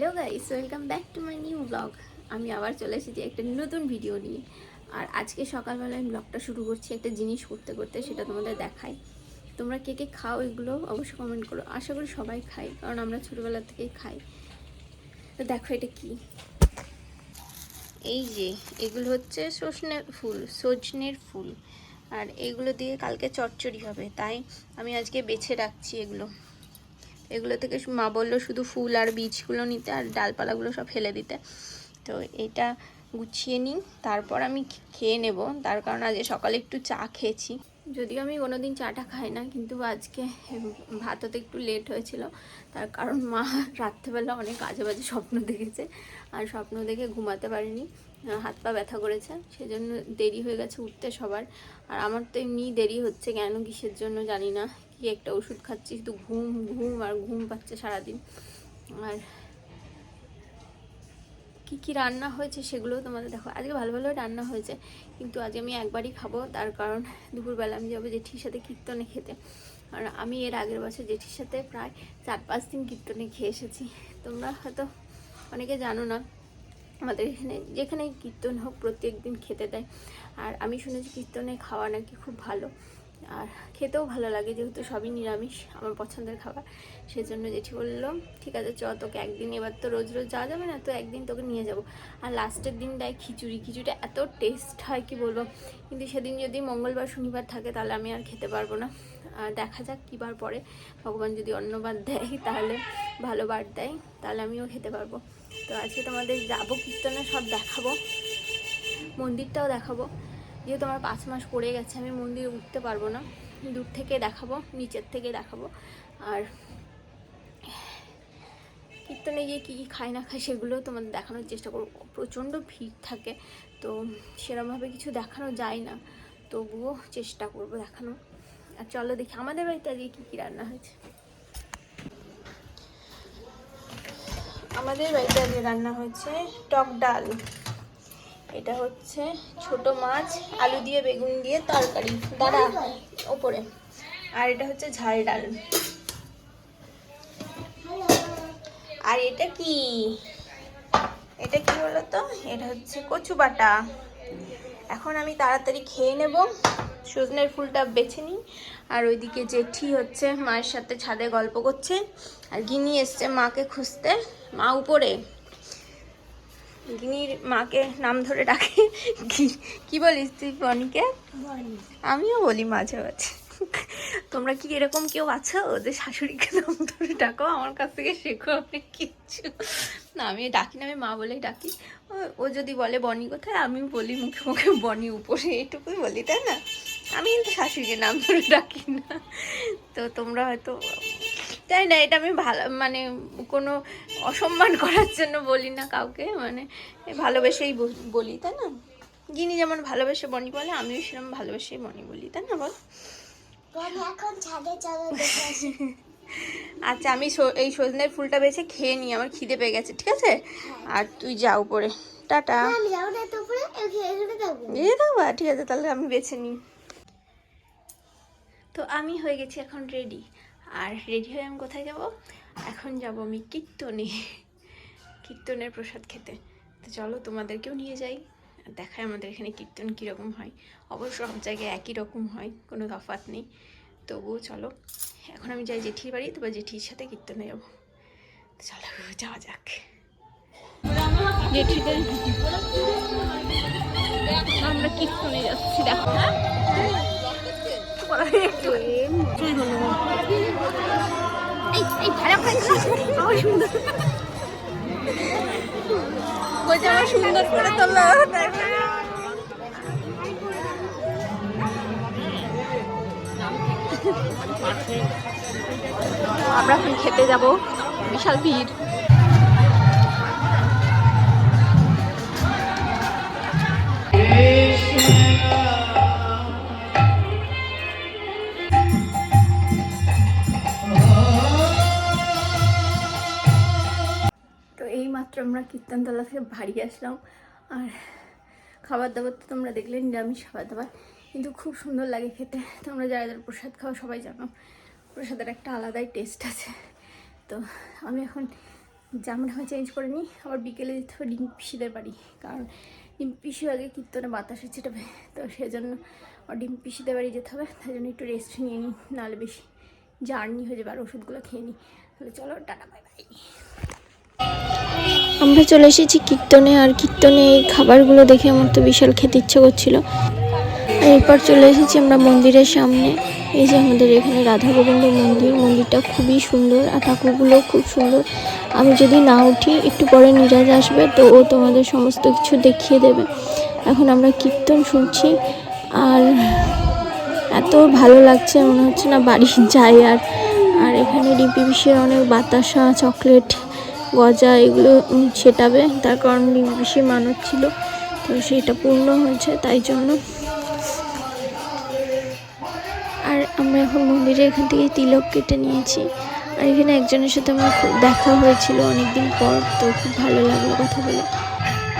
Hello guys, welcome back to my new blog. আমি আবার চলে এসেছি একটা নতুন ভিডিও নিয়ে। আর আজকে সকালবেলায় আমি ব্লগটা শুরু করছি একটা জিনিস করতে করতে, সেটা তোমাদের দেখাই। তোমরা কে কে খাও এগুলো অবশ্যই কমেন্ট করো। আশা করি সবাই খাই কারণ আমরা ছোটোবেলা থেকেই খাই। তো দেখো এটা কি। এই যে, এগুলো হচ্ছে সজনের ফুল সজনের ফুল। আর এগুলো দিয়ে কালকে চচ্চড়ি হবে, তাই আমি আজকে বেছে রাখছি এগুলো। এগুলো থেকে মা বলল শুধু ফুল আর বীজগুলো নিতে আর ডালপালাগুলো সব ফেলে দিতে। তো এটা গুছিয়ে নিই, তারপর আমি খেয়ে নেব। তার কারণ আজকে সকালে একটু চা খেয়েছি। যদিও আমি কোনোদিন চাটা খাই না, কিন্তু আজকে ভাত হতে একটু লেট হয়েছিল। তার কারণ মা রাত্রেবেলা অনেক আজে বাজে স্বপ্ন দেখেছে, আর স্বপ্ন দেখে ঘুমাতে পারিনি। হাত পা ব্যথা করেছে, সেজন্য দেরি হয়ে গেছে উঠতে সবার। আর আমার তো এমনি দেরি হচ্ছে, কেন কিসের জন্য জানি না। কি একটা ওষুধ খাচ্ছি শুধু ঘুম ঘুম আর ঘুম পাচ্ছে সারাদিন। আর কি কি রান্না হয়েছে সেগুলো তোমাদের দেখো। আজকে ভালো ভালো রান্না হয়েছে, কিন্তু আজকে আমি একবারই খাব, তার কারণ দুপুরবেলা আমি যাব জেঠির সাথে কীর্তনে খেতে। আর আমি এর আগের বছর জেঠির সাথে প্রায় চার, পাঁচ দিন কীর্তনে খেয়ে এসেছি। তোমরা হয়তো অনেকে জানো না, আমাদের এখানে যেখানে কীর্তন হোক প্রত্যেক দিন খেতে দেয়। আর আমি শুনেছি কীর্তনে খাওয়া নাকি খুব ভালো। আর খেতেও ভালো লাগে, যেহেতু সবই নিরামিষ, আমার পছন্দের খাবার। সেজন্য জেঠি বলল, ঠিক আছে, চ, তোকে একদিন, এবার তো রোজ রোজ যাওয়া যাবে না, তো একদিন তোকে নিয়ে যাব। আর লাস্টের দিন দেয় খিচুড়ি, খিচুড়িটা এত টেস্ট হয়, কি বলব? কিন্তু সেদিন যদি মঙ্গলবার, শনিবার থাকে, তাহলে আমি আর খেতে পারব না। আর দেখা যাক কী বার পরে ভগবান যদি অন্যবার দেয়, তাহলে ভালো বার দেয়, তাহলে আমিও খেতে পারব। তো আজকে তোমাদের যাব, কীর্তনে সব দেখাবো, মন্দিরটাও দেখাবো। যেহেতু আমার পাঁচ মাস পড়ে গেছে, আমি মন্দিরে উঠতে পারব না। দূর থেকে দেখাবো, নিচের থেকে দেখাবো। আর কীর্তনে গিয়ে কী কী খায় না খায় সেগুলো তোমাদের দেখানোর চেষ্টা করব। প্রচণ্ড ভিড় থাকে, তো সেরমভাবে কিছু দেখানো যায় না। তবুও চেষ্টা করব দেখানো আর চলো দেখি, আমাদের বাড়িতে আজকে কী কী রান্না হয়েছে? আমাদের বাড়িতে আজকে রান্না হয়েছে টক ডাল। এটা হচ্ছে ছোট মাছ, আলু দিয়ে বেগুন দিয়ে তরকারি। দাঁড়া, ওপরে। আর এটা হচ্ছে ঝাল ডাল। আর এটা কি? এটা কি বলো তো এটা হচ্ছে কচু বাটা। এখন আমি তাড়াতাড়ি খেয়ে নেব। সজনের ফুলটা বেছে নিই। আর ওইদিকে জেঠি হচ্ছে মায়ের সাথে ছাদে গল্প করছে। আর গিনি এসছে মাকে খুঁজতে। মা উপরে। গিনির মাকে নাম ধরে ডাকে। কি- বলিস তুই বনিকে? আমিও বলি মাঝে মাঝে। তোমরা কি এরকম কেউ আছো যে শাশুড়িকে নাম ধরে ডাকো? আমার কাছ থেকে শেখো অনেক কিচ্ছু না আমি ডাকি না আমি মা বলেই ডাকি। ও- ও যদি বলে বনি কোথায় আমি বলি মুখে মুখে বনি উপরে এটুকুই বলি তাই না? আমি কিন্তু শাশুড়িকে নাম ধরে ডাকি না। তো তোমরা হয়তো তাই না? এটা আমি ভালো মানে কোনো অসম্মান করার জন্য বলি না কাউকে মানে ভালোবেসেই বল- তাই না? গিনি যেমন ভালোবেসে বনি বলে আমিও সেরকম ভালোবেসেই বনি বলি তাই না বল? আচ্ছা আমি এই সজনের ফুলটা বেছে খেয়ে নিই আমার খিদে পেয়ে গেছে ঠিক আছে? আর তুই যাও উপরে। টাটা। দিয়ে দেবো ঠিক আছে তাহলে আমি বেছে নিই। তো আমি হয়ে গেছি এখন রেডি আর রেডি হয়ে আমি কোথায় যাব? এখন যাব আমি কীর্তনে। কীর্তনের প্রসাদ খেতে। তো চলো তোমাদেরকেও নিয়ে যাই। দেখায় আমাদের এখানে কীর্তন কীরকম হয়। অবশ্য সব জায়গায় একই রকম হয়, কোনো তফাৎ নেই। তবুও চলো, এখন আমি যাই জেঠির বাড়ি তারপর জেঠির সাথে কীর্তনে যাব। চলো, যাওয়া যাক। আমরা কীর্তনে যাচ্ছি, দেখো। সুন্দর। বলছে আমার সুন্দর করে তোলো। আমরা এখন খেতে যাব। বিশাল ভিড়। তো এই আমরা কীর্তনতলা থেকে বাড়ি আসলাম। আর খাবার দাবার তো তোমরা দেখলে, নিরামিষ খাবার দাবার। কিন্তু খুব সুন্দর লাগে খেতে। তোমরা যারা যারা প্রসাদ খাও সবাই জানো, প্রসাদের একটা আলাদাই টেস্ট আছে। তো আমি এখন জামাটা চেঞ্জ করে নিই। আবার বিকেলে যেতে হবে ডিম পিসিদের বাড়ি। কারণ ডিম পিসি আগে কীর্তনে বাতাসে ছিটাবে তো সেজন্য ডিম পিসিদের বাড়ি যেতে হবে। তাই জন্য একটু রেস্ট নিয়ে নিই। নাহলে বেশি জার্নি হয়ে যাবে। আর ওষুধগুলো খেয়ে নিই। তাহলে চলো, টাটা বাই বাই আমরা চলে এসেছি কীর্তনে আর কীর্তনে এই খাবারগুলো দেখে আমার তো বিশাল খেতে ইচ্ছে করছিল। আর এরপর চলে এসেছি আমরা মন্দিরের সামনে। এই যে আমাদের এখানে রাধা গোবিন্দ মন্দির, মন্দিরটা খুবই সুন্দর আর ঠাকুরগুলো খুব সুন্দর। আমি যদি না উঠি, একটু পরে নিরাজ আসবে, তো ও তোমাদের সমস্ত কিছু দেখিয়ে দেবে। এখন আমরা কীর্তন শুনছি আর এত ভালো লাগছে, মনে হচ্ছে না বাড়ি যাই আর আর এখানে ডিপি পিসের অনেক বাতাসা, চকলেট গজা এগুলো ছেটাবে। তার কারণ বেশি মানত ছিল। তো সেটা পূর্ণ হয়েছে, তাই জন্য। আর আমরা এখন মন্দিরে এখান থেকে তিলক কেটে নিয়েছি। আর এখানে একজনের সাথে আমার খুব দেখা হয়েছিল অনেকদিন পর, তো খুব ভালো লাগল কথা বলে।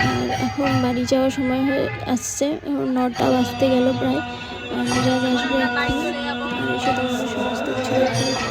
আর এখন বাড়ি যাওয়ার সময় হয়ে আসছে। এখন নটা বাজতে গেল প্রায়। আসবে সমস্ত কিছু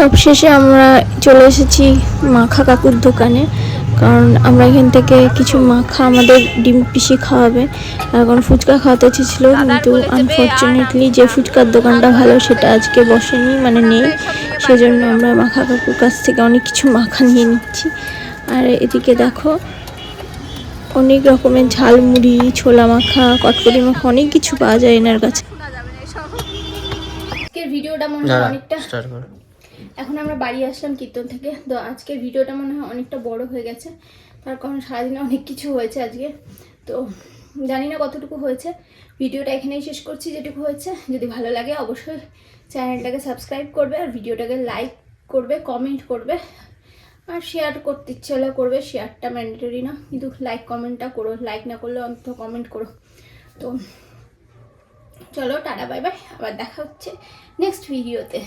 সবশেষে আমরা চলে এসেছি মাখা কাকুর দোকানে কারণ আমরা এখান থেকে কিছু মাখা আমাদের ডিম পিসি খাওয়াবে। কারণ ফুচকা খাওয়াতে চেয়েছিল কিন্তু আনফর্চুনেটলি যে ফুচকার দোকানটা ভালো সেটা আজকে বসেনি মানে নেই। সেজন্য আমরা মাখা কাকুর কাছ থেকে অনেক কিছু মাখা নিয়ে নিচ্ছি। আর এদিকে দেখো অনেক রকমের ঝালমুড়ি ছোলা মাখা কটকটি মাখা অনেক কিছু পাওয়া যায় এনার কাছে। ভিডিওটা মনে হয় অনেকটা স্টার্ট করো। এখন আমরা বাড়ি আসলাম কীর্তন থেকে। তো আজকের ভিডিওটা মনে হয় অনেকটা বড় হয়ে গেছে। তার কারণ সারাদিনে অনেক কিছু হয়েছে আজকে। তো জানি না কতটুকু হয়েছে। ভিডিওটা এখানেই শেষ করছি যেটুকু হয়েছে। যদি ভালো লাগে অবশ্যই চ্যানেলটাকে সাবস্ক্রাইব করবে আর ভিডিওটাকে লাইক করবে, কমেন্ট করবে। আর শেয়ার করতে ইচ্ছে হলে করবে। শেয়ারটা ম্যান্ডেটরি না। কিন্তু লাইক কমেন্টটা করো। লাইক না করলে অন্তত কমেন্ট করো। তো চলো, টাটা বাই বাই আবার দেখা হচ্ছে নেক্সট ভিডিওতে